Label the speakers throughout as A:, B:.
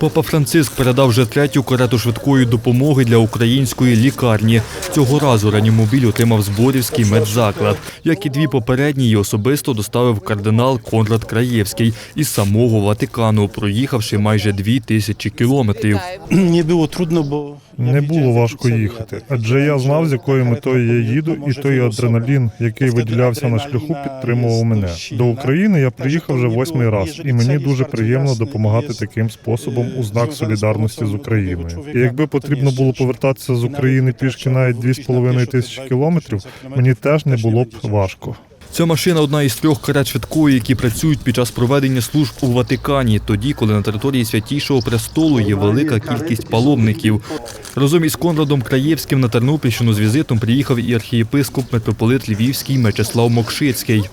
A: Папа Франциск передав вже третю карету швидкої допомоги для української лікарні. Цього разу реанімобіль отримав Зборівський медзаклад. Як і дві попередні, її особисто доставив кардинал Конрад Краєвський із самого Ватикану, проїхавши майже дві тисячі кілометрів.
B: Мені було трудно, бо
C: Не було важко їхати, адже я знав, з якою метою я їду, і той адреналін, який виділявся на шляху, підтримував мене. До України я приїхав вже восьмий раз, і мені дуже приємно допомагати таким способом у знак солідарності з Україною. І якби потрібно було повертатися з України пішки навіть 2,5 тисячі кілометрів, мені теж не було б важко.
A: Ця машина одна із трьох карет швидкої, які працюють під час проведення служб у Ватикані, тоді, коли на території святішого престолу є велика кількість паломників. Разом із Конрадом Краєвським на Тернопільщину з візитом приїхав і архієпископ митрополит Львівський Мечеслав Мокшицький.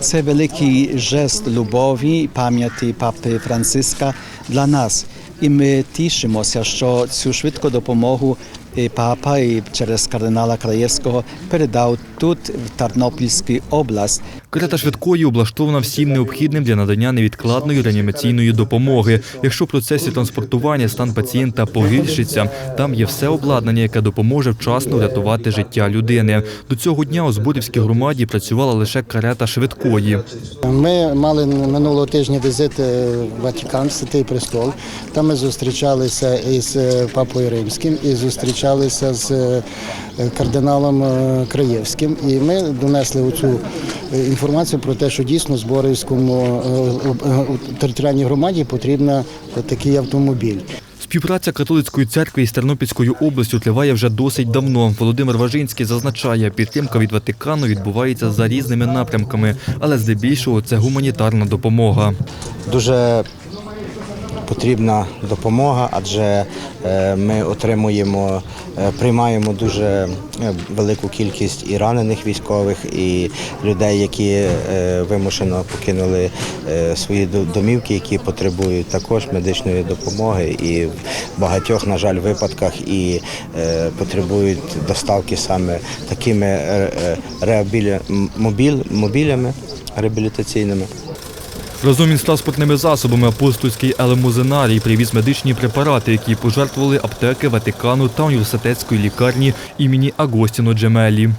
D: Це великий жест любові, пам'яті папи Франциска для нас. І ми тішимося, що цю швидку допомогу і папа і через кардинала Краєвського передав тут, в Тернопільській область.
A: Карета швидкої облаштована всім необхідним для надання невідкладної реанімаційної допомоги. Якщо в процесі транспортування стан пацієнта погіршиться, там є все обладнання, яке допоможе вчасно врятувати життя людини. До цього дня у Зборівській громаді працювала лише карета швидкої.
E: Ми мали минулого тижня візит е, в Ватикан, Святий Престол. Там ми зустрічалися із е, папою Римським і зустрічалися з е, кардиналом е, Краєвським. І ми донесли цю інформацію про те, що дійсно Зборівському е, е, територіальній громаді потрібен такий автомобіль.
A: Співпраця католицької церкви із Тернопільською областю триває вже досить давно. Володимир Важинський зазначає, підтримка від Ватикану відбувається за різними напрямками, але здебільшого це гуманітарна допомога.
F: дуже потрібна допомога, адже е, ми отримуємо, е, приймаємо дуже е, велику кількість і ранених військових, і людей, які вимушено покинули свої домівки, які потребують також медичної допомоги, і в багатьох, на жаль, випадках і потребують доставки саме такими реабілі... мобілями реабілітаційними.
A: Разом із транспортними засобами апостольський елемузинарій привіз медичні препарати, які пожертвували аптеки Ватикану та університетської лікарні імені Агостіно Джемелі.